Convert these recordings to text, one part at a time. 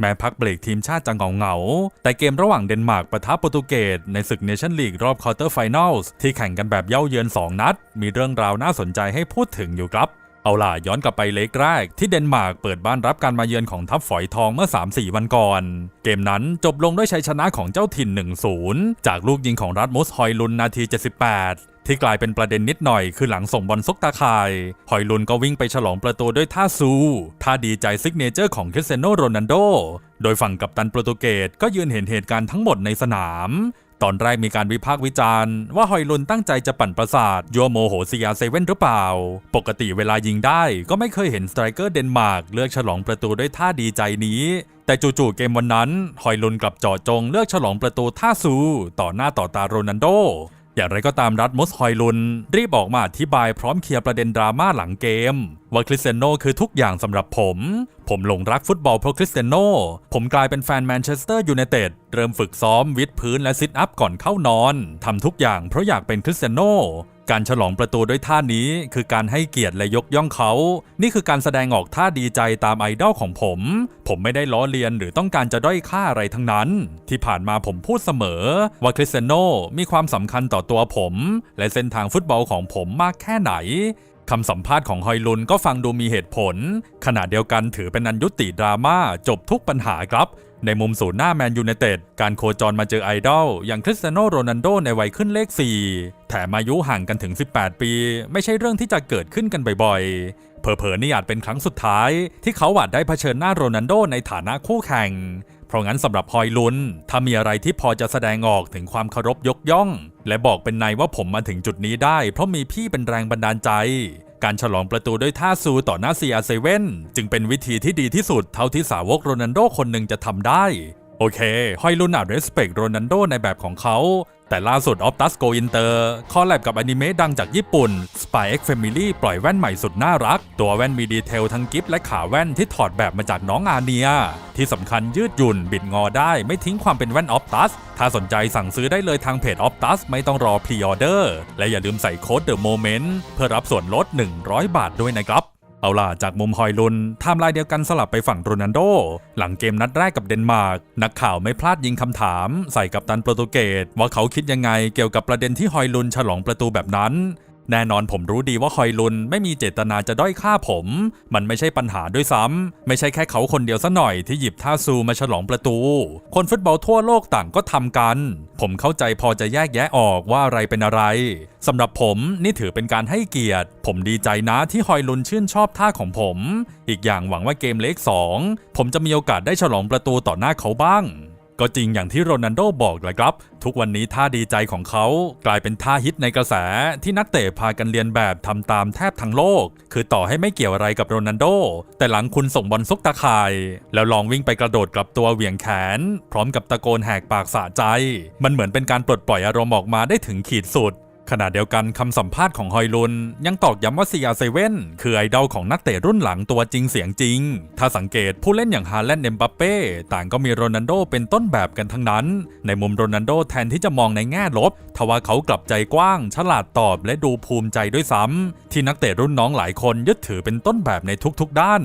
แม้พักเบรกทีมชาติจะเหงาแต่เกมระหว่างเดนมาร์กปะทะโปรตุเกสในศึกเนชั่นลีกรอบควอเตอร์ไฟแนลส์ที่แข่งกันแบบเย้าเยือน 2 นัด มีเรื่องราวน่าสนใจให้พูดถึงอยู่ครับ เอาล่ะย้อนกลับไปเล็กแรก ที่เดนมาร์กเปิดบ้านรับการมาเยือนของทัพฝอยทองเมื่อ 3-4 วันก่อน เกมนั้นจบลงด้วยชัยชนะของเจ้าถิ่น 1-0 จากลูกยิงของรัฐมุสฮอยลุนนาที 78 ที่กลายเป็นประเด็นนิดหน่อยคือหลังส่งบอลซุกตาข่ายฮอยลุนก็วิ่งไปฉลองประตูด้วยท่าซูท่าดีใจซิกเนเจอร์ของคริสเตียโนโรนัลโด โดยฝั่งกัปตันโปรตุเกสก็ยืนเห็นเหตุการณ์ทั้งหมดในสนาม ตอนแรกมีการวิพากษ์วิจารณ์ ว่าฮอยลุนตั้งใจจะปั่นประสาทยัวโมโหซียาเซเว่นหรือเปล่า ปกติเวลายิงได้ก็ไม่เคยเห็นสไตรเกอร์เดนมาร์กเลือกฉลองประตูด้วยท่าดีใจนี้แต่จู่ๆเกมวันนั้นฮอยลุนกลับเจาะจงเลือกฉลองประตูท่าซู ต่อหน้าต่อตาโรนัลโด อย่างไรก็ตามรัฐมอสฮอยลุนรีบออกมาอธิบายพร้อมเคลียร์ประเด็นดราม่าหลังเกม ว่าคริสเตียโนคือทุกอย่างสำหรับผม ผมหลงรักฟุตบอลเพราะคริสเตียโน ผมกลายเป็นแฟนแมนเชสเตอร์ยูไนเต็ดเริ่มฝึกซ้อมวิดพื้นและซิทอัพก่อนเข้านอนทำทุกอย่างเพราะอยากเป็นคริสเตียโนการฉลองประตูด้วยท่านี้คือการให้เกียรติและยกย่องเขา นี่คือการแสดงออกท่าดีใจตามไอดอลของผม ผมไม่ได้ล้อเลียนหรือต้องการจะด้อยค่าอะไรทั้งนั้น ที่ผ่านมาผมพูดเสมอ ว่าคริสเตียโนมีความสำคัญต่อตัวผม และเส้นทางฟุตบอลของผมมากแค่ไหน คำสัมภาษณ์ของฮอยลุนก็ฟังดูมีเหตุผล ขณะเดียวกันถือเป็นอันยุติดราม่าจบทุกปัญหาครับ ในมุมศูนย์หน้าแมนยูไนเต็ดการโคจรมาเจอไอดอลอย่างคริสเตียโนโรนัลโดในวัยขึ้นเลข 4 แถมอายุห่างกันถึง 18 ปี ไม่ใช่เรื่องที่จะเกิดขึ้นกันบ่อยๆ เผลอๆนี่อาจเป็นครั้งสุดท้าย ที่เขาอาจได้เผชิญหน้าโรนัลโดในฐานะคู่แข่งเพราะงั้นสำหรับพอยลุนถ้ามีอะไรที่พอจะแสดงออกถึงความเคารพยกย่อง และบอกเป็นในว่าผมมาถึงจุดนี้ได้ เพราะมีพี่เป็นแรงบันดาลใจ การฉลองประตูด้วยท่าซูต่อหน้าซีอาเซเว่นจึงเป็นวิธีที่ดีที่สุดเท่าที่สาวกโรนันโดคนหนึ่งจะทำได้ โอเค ฮอยลุนอาจเรสเปกโรนันโดในแบบของเขา แต่ล่าสุดออฟตัสโกอินเตอร์คอลแลบกับอนิเมะดังจากญี่ปุ่น Spy X Family ปล่อยแว่นใหม่สุดน่ารัก ตัวแว่นมีดีเทลทั้งกิฟและขาแว่นที่ถอดแบบมาจากน้องอาเนีย ที่สำคัญยืดหยุ่นบิดงอได้ไม่ทิ้งความเป็นแว่นออฟตัสถ้าสนใจสั่งซื้อได้เลยทางเพจออฟตัสไม่ต้องรอพรีออเดอร์และอย่าลืมใส่โค้ด The Moment เพื่อรับส่วนลด 100 บาทด้วยนะครับ เอาล่ะจากมุมฮอยลุนไทม์ไลน์เดียวกันสลับไปฝั่งโรนันโด หลังเกมนัดแรกกับเดนมาร์ก นักข่าวไม่พลาดยิงคำถาม ใส่กับตันโปรตุเกสว่าเขาคิดยังไงเกี่ยวกับประเด็นที่ฮอยลุนฉลองประตูแบบนั้น แน่นอนผมรู้ดีว่าฮอยลุนไม่มีเจตนาจะด้อยค่าผม มันไม่ใช่ปัญหาด้วยซ้ำไม่ใช่แค่เขาคนเดียวซะหน่อยที่หยิบท่าซูมาฉลองประตู คนฟุตบอลทั่วโลกต่างก็ทำกัน ผมเข้าใจพอจะแยกแยะออกว่าอะไรเป็นอะไรสำหรับผมนี่ถือเป็นการให้เกียรติ ผมดีใจนะที่ฮอยลุนชื่นชอบท่าของผม อีกอย่างหวังว่าเกมเล็ก2ผมจะมีโอกาสได้ฉลองประตูต่อหน้าเขาบ้าง ก็จริงอย่างที่โรนัลโดบอกแหละครับ ทุกวันนี้ท่าดีใจของเขากลายเป็นท่าฮิตในกระแสที่นักเตะพากันเรียนแบบทำตามแทบทั้งโลก คือต่อให้ไม่เกี่ยวอะไรกับโรนัลโด แต่หลังคุณส่งบอลซุกตาข่าย แล้วลองวิ่งไปกระโดดกลับตัวเหวี่ยงแขน พร้อมกับตะโกนแหกปากสะใจ มันเหมือนเป็นการปลดปล่อยอารมณ์ออกมาได้ถึงขีดสุด ขณะเดียวกันคำสัมภาษณ์ของฮอยลุน ยังตอกย้ำว่า CR7 คือไอดอลของนักเตะรุ่นหลังตัวจริงเสียงจริง ถ้าสังเกตผู้เล่นอย่างฮาแลนด์เอมบัปเป้ต่างก็มีโรนัลโดเป็นต้นแบบกันทั้งนั้น ในมุมโรนัลโดแทนที่จะมองในแง่ลบทว่าเขากลับใจกว้าง ฉลาดตอบและดูภูมิใจด้วยซ้ำที่นักเตะรุ่นน้องหลายคนยึดถือเป็นต้นแบบในทุกๆด้าน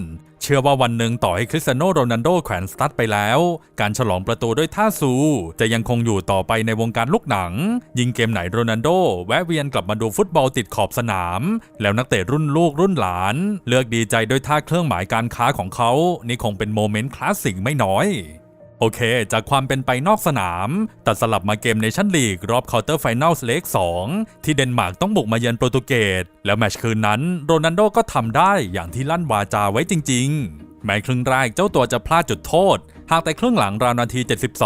ชื่อว่าวันหนึ่งต่อให้คริสเตียโนโรนัลโดแขวนสตั๊ดไปแล้ว การฉลองประตูด้วยท่าซู จะยังคงอยู่ต่อไปในวงการลูกหนัง ยิงเกมไหนโรนัลโด แวะเวียนกลับมาดูฟุตบอลติดขอบสนาม แล้วนักเตะรุ่นลูกรุ่นหลาน เลือกดีใจด้วยท่าเครื่องหมายการค้าของเขา นี่คงเป็นโมเมนต์คลาสสิกไม่น้อย โอเค จากความเป็นไปนอกสนาม ตัดสลับมาเกมเนชั่นลีก รอบควอเตอร์ไฟแนลเลก2ที่เดนมาร์กต้องบุกมาเยือนโปรตุเกส แล้วแมชคืนนั้นโรนัลโดก็ทำได้อย่างที่ลั่นวาจาไว้จริง ๆ แม้ครึ่งแรกเจ้าตัวจะพลาดจุดโทษ หากแต่ครึ่งหลังราวนาที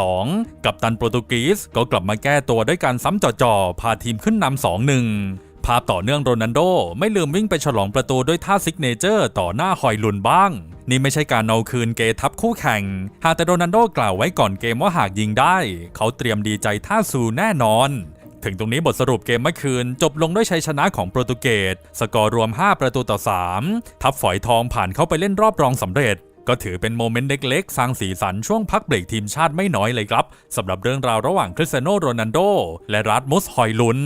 72 กับตันโปรตุกีสก็กลับมาแก้ตัวด้วยการซ้ำจ่อๆพาทีมขึ้นนำ2-1 ภาพต่อเนื่องโรนัลโด ไม่ลืมวิ่งไปฉลองประตูด้วยท่าซิกเนเจอร์ต่อหน้าฮอยลุนบ้าง นี่ไม่ใช่การเอาคืนเกทับคู่แข่ง หากแต่โรนัลโดกล่าวไว้ก่อนเกมว่าหากยิงได้ เขาเตรียมดีใจท่าซูแน่นอน ถึงตรงนี้บทสรุปเกมเมื่อคืน จบลงด้วยชัยชนะของโปรตุเกส สกอร์รวม 5 ประตูต่อ 3 ทับฝอยทองผ่านเข้าไปเล่นรอบรองสำเร็จก็ถือเป็นโมเมนต์เล็กๆ สร้างสีสันช่วงพักเบรกทีมชาติไม่น้อยเลยครับสำหรับเรื่องราวระหว่างคริสเตียโนโรนัลโด และรัสมุสฮอยลุน